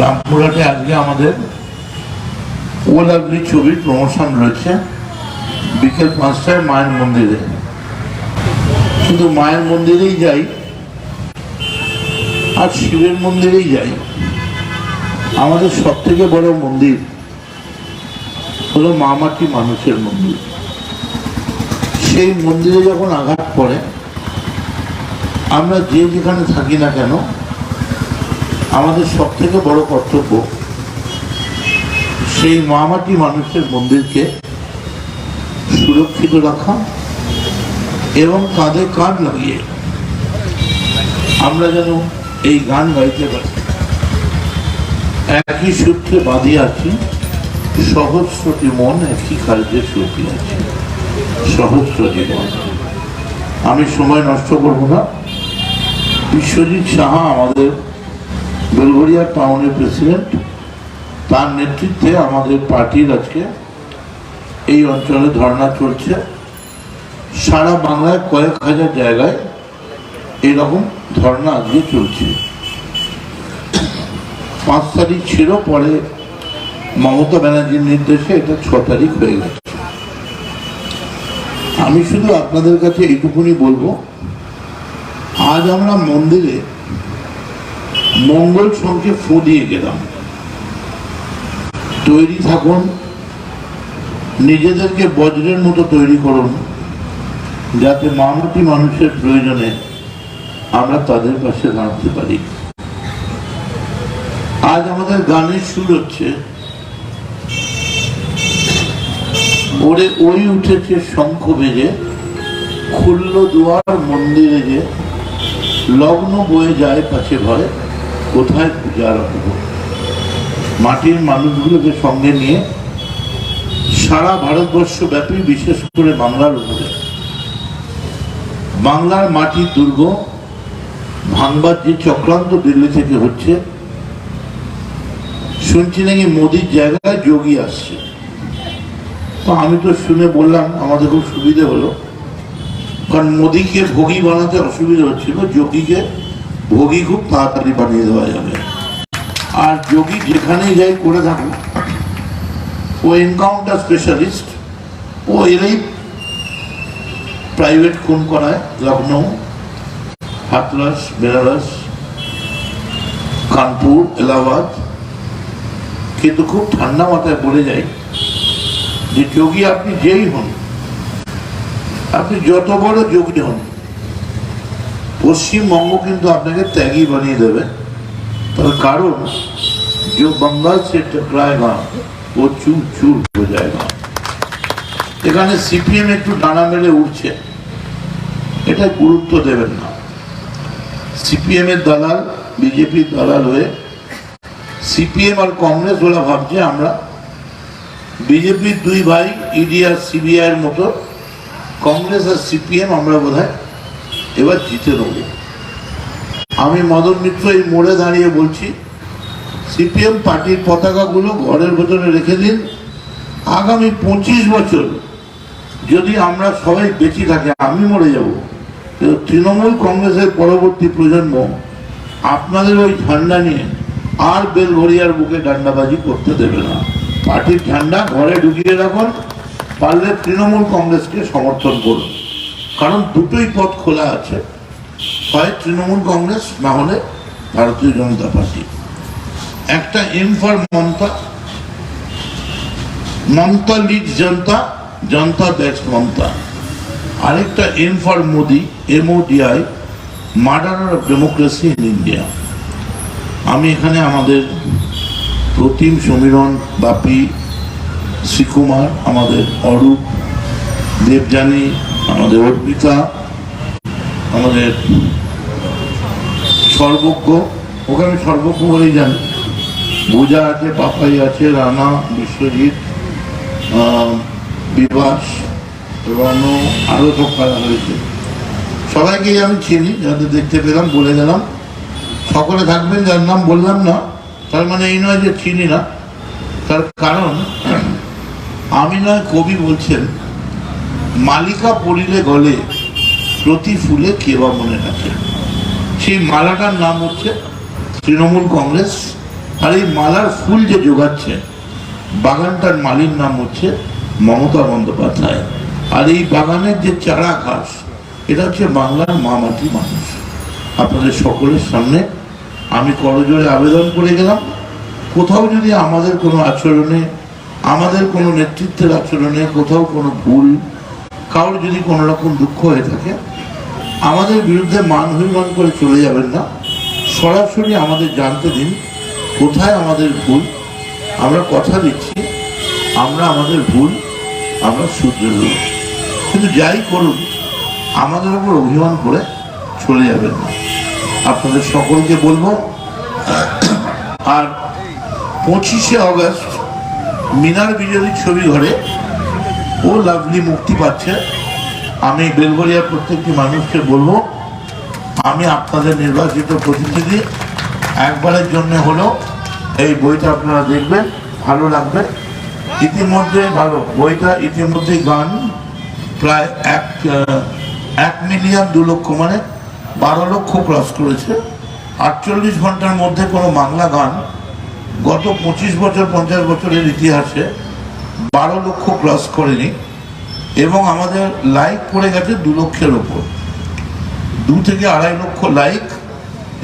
রামপুরহাটে আজকে আমাদের ওলাগলি ছবির প্রমোশন রয়েছে। বিকেল পাঁচটায় মায়ের মন্দিরে। শুধু মায়ের মন্দিরেই যাই, আর শিবের মন্দিরেই যাই। আমাদের সব থেকে বড় মন্দির হলো মামাটি মানুষের মন্দির। সেই মন্দিরে যখন আঘাত পড়ে, আমরা যে যেখানে থাকি না কেন আমাদের সব থেকে বড় কর্তব্য সেই মামাটি মানুষের মন্দিরকে সুরক্ষিত রাখা এবং কাঁধে কাঁধ লাগিয়ে আমরা যেন এই গান গাইতে পারি। একই সূত্রে বাঁধি আছি, সহস্রটি মন একই কার্যে সুখী আছে। সহস্রটি মন আমি সময় নষ্ট করব না। বিশ্বজিৎ সাহা আমাদের বেলগড়িয়া টাউনের প্রেসিডেন্ট, তার নেতৃত্বে আমাদের পার্টির আজকে এই অঞ্চলে ধর্ণা চলছে। সারা বাংলায় কয়েক হাজার জায়গায় এরকম ধর্ণা আজকে চলছে। পাঁচ তারিখ ছিল, পরে মমতা ব্যানার্জির নির্দেশে এটা ছ তারিখ হয়ে গেছে। আমি শুধু আপনাদের কাছে এইটুকুনি বলব, আজ আমরা মন্দিরে মঙ্গল সঙ্গে ফু দিয়ে গেলাম তৈরি থাকুন। নিজেদেরকে বজ্রের মতো তৈরি করুন। যাতে মানবী মানুষের প্রয়োজনে আমরা তাদের পাশে দাঁড়াতে পারি। আজ আমাদের গানের সুর হচ্ছে, ওরে ওই উঠেছে শঙ্খ বেজে, খুলল দুয়ার মন্দিরে যে, লগ্ন বয়ে যায় পাছে ঘরে কোথায় পূজা রাখব মাটির মানুষগুলোকে সঙ্গে নিয়ে সারা ভারতবর্ষ ব্যাপী বিশেষ করে বাংলার উপরে। বাংলার মাটির দুর্গ, ভাঙবার যে চক্রান্ত দিল্লি থেকে হচ্ছে, শুনছি নাকি মোদির জায়গায় যোগী আসছে। তো আমি তো শুনে বললাম, আমাদের খুব সুবিধে হলো। কারণ মোদিকে ভোগী বানাতে অসুবিধা হচ্ছিল, যোগীকে ভোগী খুব তাড়াতাড়ি বানিয়ে দেওয়া যাবে। আর যোগী যেখানেই যাই করে থাকুক, ও এনকাউন্টার স্পেশালিস্ট ও এলেই প্রাইভেট খুন করায় লখনৌ হাতরাস, বেনারস, কানপুর, এলাহাবাদ। কিন্তু খুব ঠান্ডা মাথায় বলে যায় যে, যোগী, আপনি যেই হন, আপনি যত বড় যোগী হন পশ্চিমবঙ্গ কিন্তু আপনাকে ত্যাগী বানিয়ে দেবে তার কারণ जो बंगाल से टकराएगा वो चूर चूर हो जाएगा এখানে সিপিএম একটু ডানা মেলে উঠছে এটা গুরুত্ব দেবেন না সিপিএম এর দালাল বিজেপির দালাল হয়ে সিপিএম আর কংগ্রেস ওরা ভাবছে আমরা বিজেপির দুই ভাই ইডি আর সিবিআই এর মতো কংগ্রেস আর সিপিএম আমরা বোধহয় এবার জিতে নেব। আমি মদন মিত্র এই মোড়ে দাঁড়িয়ে বলছি, সিপিএম পার্টির পতাকাগুলো ঘরের ভেতরে রেখে দিন। আগামী পঁচিশ বছর যদি আমরা সবাই বেঁচে থাকি, আমি মরে যাব। কিন্তু তৃণমূল কংগ্রেসের পরবর্তী প্রজন্ম আপনাদের ওই ঝান্ডা নিয়ে আর বেলঘড়িয়ার বুকে ডান্ডাবাজি করতে দেবে না। পার্টির ঝান্ডা ঘরে ঢুকিয়ে রাখুন, পারলে তৃণমূল কংগ্রেসকে সমর্থন করুন। কারণ দুটোই পথ খোলা আছে। হয় তৃণমূল কংগ্রেস না হলে ভারতীয় জনতা পার্টি। একটা M for Mamata Mamata lead Janata Janata backs Mamata. আরেকটা M for Modi, MODI murder of democracy in India আমি এখানে আমাদের প্রতিম সমীরণ বাপি শ্রীকুমার, আমাদের অরূপ, দেবযানী আমাদের অর্পিতা, আমাদের সর্বজ্ঞ আমি সর্বজ্ঞ বলেই জানি। পূজা আছে, পাপাই আছে, রানা, বিশ্বজিৎ বিবাস রণ আরও সব খেলা হয়েছে সবাইকেই আমি চিনি, যাদের দেখতে পেলাম, বলে গেলাম। সকলে থাকবেন, যার নাম বললাম না, তার মানে এই নয় যে চিনি না। তার কারণ, আমি নয়, কবি বলছেন মালিকা পড়িলে গলে প্রতি ফুলে কেবা মনে রাখে। সেই মালাটার নাম হচ্ছে তৃণমূল কংগ্রেস, আর এই মালার ফুল যে যোগাচ্ছে, বাগানটার মালির নাম হচ্ছে মমতা বন্দ্যোপাধ্যায়। আর এই বাগানের যে চারা ঘাস, এটা হচ্ছে বাংলার মা মাটি মানুষ। আপনাদের সকলের সামনে আমি করজোরে আবেদন করে গেলাম। কোথাও যদি আমাদের কোনো আচরণে, আমাদের কোনো নেতৃত্বের আচরণে, কোথাও কোনো ভুল কারোর যদি কোনো রকম দুঃখ হয়ে থাকে, আমাদের বিরুদ্ধে মান অভিমান করে চলে যাবেন না। সরাসরি আমাদের জানতে দিন, কোথায় আমাদের ভুল? আমরা কথা দিচ্ছি, আমরা আমাদের ভুল, আমরা শুধরে কিন্তু যাই করুন, আমাদের উপর অভিমান করে চলে যাবেন না। আপনাদের সকলকে বলব, আর পঁচিশে অগস্ট মিনার বিজয়ী ছবি ঘরে ও লাভলি মুক্তি পাচ্ছে। আমি বেলগরিয়ার প্রত্যেকটি মানুষকে বলব, আমি আপনাদের নির্বাচিত প্রতিনিধি। একবারের জন্য হলো এই বইটা আপনারা দেখবেন, ভালো লাগবে। ইতিমধ্যে, ভালো, বইটা ইতিমধ্যেই গান প্রায় এক এক মিলিয়ন দু লক্ষ মানে বারো লক্ষ ক্রস করেছে। আটচল্লিশ ঘণ্টার মধ্যে কোনো বাংলা গান গত পঁচিশ বছর, পঞ্চাশ বছরের ইতিহাসে বারো লক্ষ ক্রস করেনি এবং আমাদের লাইক পড়ে গেছে দু লক্ষের ওপর। দু থেকে আড়াই লক্ষ লাইক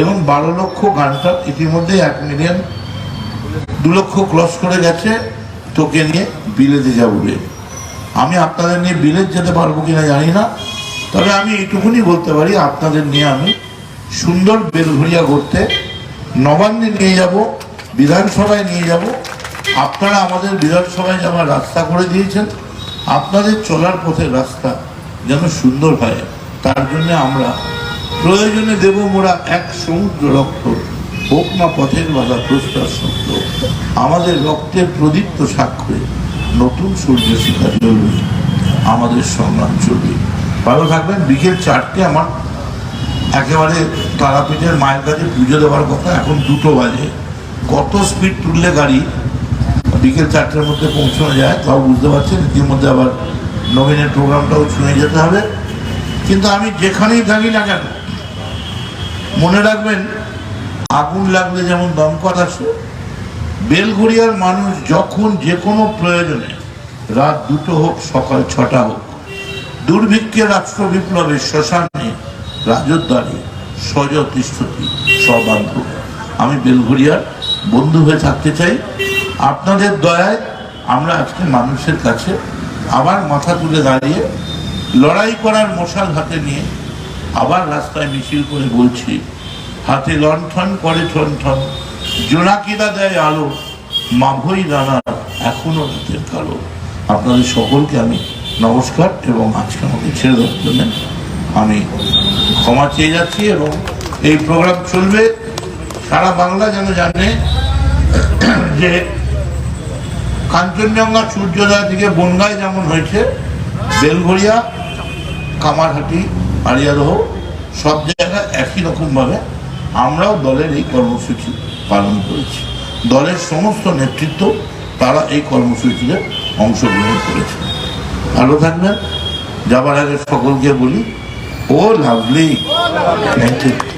এবং বারো লক্ষ গানটা ইতিমধ্যে এক মিলিয়ন দু লক্ষ ক্রস করে গেছে তোকে নিয়ে বিলেতে যাব আমি আপনাদের নিয়ে বিলেত যেতে পারব কিনা জানি না, তবে আমি এইটুকুনি বলতে পারি, আপনাদের নিয়ে আমি সুন্দর বেলঘড়িয়া করতে নবান্নে নিয়ে যাব, বিধানসভায় নিয়ে যাব আপনারা আমাদের বিধানসভায় যাওয়ার রাস্তা করে দিয়েছেন, আপনাদের চলার পথের রাস্তা যেন সুন্দর হয়, তার জন্য আমরা প্রয়োজনে দেব মোরা এক সমুদ্র রক্ত, হোক না পথের বাধা প্রস্তার শব্দ আমাদের রক্তের প্রদীপ্ত সাক্ষরে নতুন সূর্য শিখা জ্বলবে, আমাদের সংগ্রাম চলবে। ভালো থাকবেন, বিকেল চারটে আমার একেবারে তারাপীঠের মায়ের কাছে পুজো দেওয়ার কথা, এখন দুটো বাজে। কত স্পিড তুললে গাড়ি? বিকেল চারটের মধ্যে পৌঁছানো যায়, তাও বুঝতে পারছেন ইতিমধ্যে আবার নবীনের প্রোগ্রামটাও শুনে যেতে হবে। কিন্তু আমি যেখানেই থাকি না কেন, মনে রাখবেন, আগুন লাগলে যেমন দমকল আসে, বেলঘড়িয়ার মানুষ যখন যে কোনো প্রয়োজনে রাত দুটো হোক, সকাল ছটা হোক, দুর্ভিক্ষে রাষ্ট্র বিপ্লবে শ্মশানে রাজদ্বারে সজ তিষ্ঠতি সবান্ধব আমি বেলঘড়িয়ার বন্ধু হয়ে থাকতে চাই। আপনাদের দয়ায় আমরা আজকে মানুষের কাছে আবার মাথা তুলে দাঁড়িয়ে লড়াই করার মশাল হাতে নিয়ে আবার রাস্তায় মিছিল করে বলছি, হাতে লণ্ঠন করে ঠন ঠন, জোনাকিরা দেয় আলো, মাভই রানা এখনও রাতের কালো। আপনাদের সকলকে আমি নমস্কার এবং আজকে আমাকে ছেড়ে দেওয়ার জন্য আমি ক্ষমা চেয়ে যাচ্ছি এবং এই প্রোগ্রাম চলবে। সারা বাংলা যেন জানে যে কাঞ্চনজঙ্ঘা সূর্যোদয় থেকে বনগায় যেমন হয়েছে বেলঘড়িয়া কামারহাটি আড়িয়াদহ সব জায়গায় একই রকমভাবে আমরাও দলের এই কর্মসূচি পালন করেছি। দলের সমস্ত নেতৃত্ব তারা এই কর্মসূচিতে অংশগ্রহণ করেছে ভালো থাকবেন। যাবার আগে সকলকে বলি ও লাভলি। Thank you